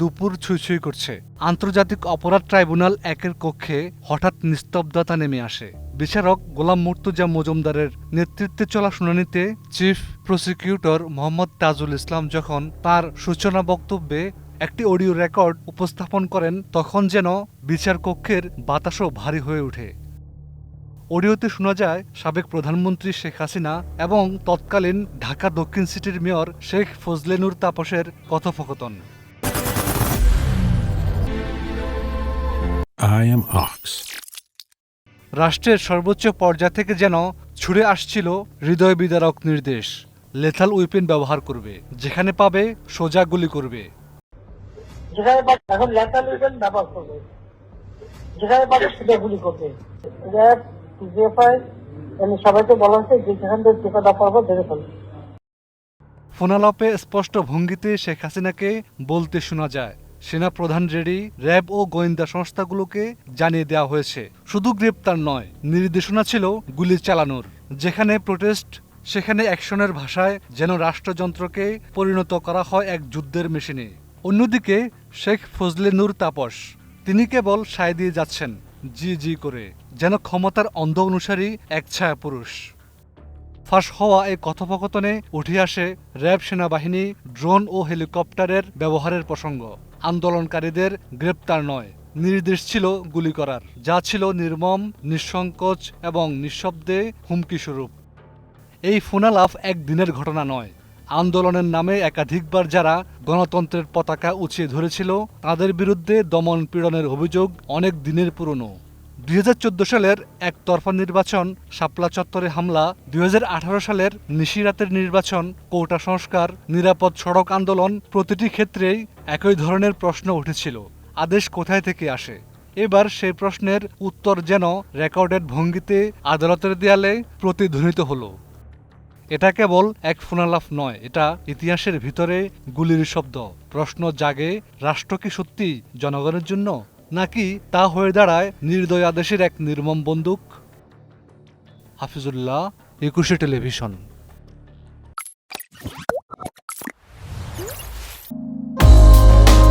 দুপুর ছুঁই করছে। আন্তর্জাতিক অপরাধ ট্রাইব্যুনাল একের কক্ষে হঠাৎ নিস্তব্ধতা নেমে আসে। বিচারক গোলাম মুর্তুজা মজুমদারের নেতৃত্বে চলা শুনানিতে চিফ প্রসিকিউটর মোহাম্মদ তাজুল ইসলাম যখন তার সূচনা বক্তব্যে একটি অডিও রেকর্ড উপস্থাপন করেন, তখন যেন বিচার কক্ষের বাতাসও ভারী হয়ে ওঠে। অডিওতে শোনা যায়, সাবেক প্রধানমন্ত্রী শেখ হাসিনা এবং তৎকালীন ঢাকা দক্ষিণ সিটির মেয়র শেখ ফজলেনুর তাপসের কথোপকথন। I am Ox. রাষ্ট্রের সর্বোচ্চ পর্যায় থেকে যেন ছুড়ে আসছিল হৃদয় বিদারক নির্দেশ। লেথাল উইপেন ব্যবহার করবে যেখানে পাবে সোজা গুলি করবে। যেখানে পাবে এখন লেটার উইপেন ব্যবহার করবে। যেখানে পাবে সেটা গুলি করবে। সবাইকে বলা হয়েছে যে যেখান থেকে পারব ধরে ফেলবে ফোনালাপে স্পষ্ট ভঙ্গিতে শেখ হাসিনাকে বলতে শোনা যায়। সেনা প্রধান রেডি, র্যাব ও গোয়েন্দা সংস্থাগুলোকে জানিয়ে দেওয়া হয়েছে। শুধু গ্রেপ্তার নয়, নির্দেশনা ছিল গুলি চালানোর। যেখানে প্রোটেস্ট সেখানে অ্যাকশনের ভাষায় যেন রাষ্ট্রযন্ত্রকে পরিণত করা হয় এক যুদ্ধের মেশিনে। অন্যদিকে, শেখ ফজলে নূর তাপস, তিনি কেবল সায় দিয়ে যাচ্ছেন, জি জি করে, যেন ক্ষমতার অন্ধ অনুসারী এক ছায়া পুরুষ ফাঁস হওয়া এই কথোপকথনে উঠে আসে র্যাব সেনাবাহিনী, ড্রোন ও হেলিকপ্টারের ব্যবহারের প্রসঙ্গ। আন্দোলনকারীদের গ্রেপ্তার নয়, নির্দেশ ছিল গুলি করার। যা ছিল নির্মম, নিঃসংকোচ এবং নিঃশব্দে হুমকি স্বরূপ। এই ফোনালাফ একদিনের ঘটনা নয়। আন্দোলনের নামে একাধিকবার যারা গণতন্ত্রের পতাকা উঁচিয়ে ধরেছিল, তাদের বিরুদ্ধে দমন পীড়নের অভিযোগ অনেক দিনের পুরনো। দুই হাজার চোদ্দ সালের একতরফা নির্বাচন, শাপলা চত্বরে হামলা, দুই হাজার আঠারো সালের নিশিরাতের নির্বাচন, কোটা সংস্কার, নিরাপদ সড়ক আন্দোলন প্রতিটি ক্ষেত্রেই একই ধরনের প্রশ্ন উঠেছিল। আদেশ কোথায় থেকে আসে? এবার সেই প্রশ্নের উত্তর যেন রেকর্ডেড ভঙ্গিতে আদালতের দেয়ালে প্রতিধ্বনিত হলো। এটা কেবল এক ফোনালাফ নয়, এটা ইতিহাসের ভিতরে গুলির শব্দ। প্রশ্ন জাগে, রাষ্ট্র কি সত্যি জনগণের জন্য? নাকি তা হয়ে দাঁড়ায় নির্দয় আদেশের এক নির্মম বন্দুক? হাফিজুল্লাহ একুশে টেলিভিশন।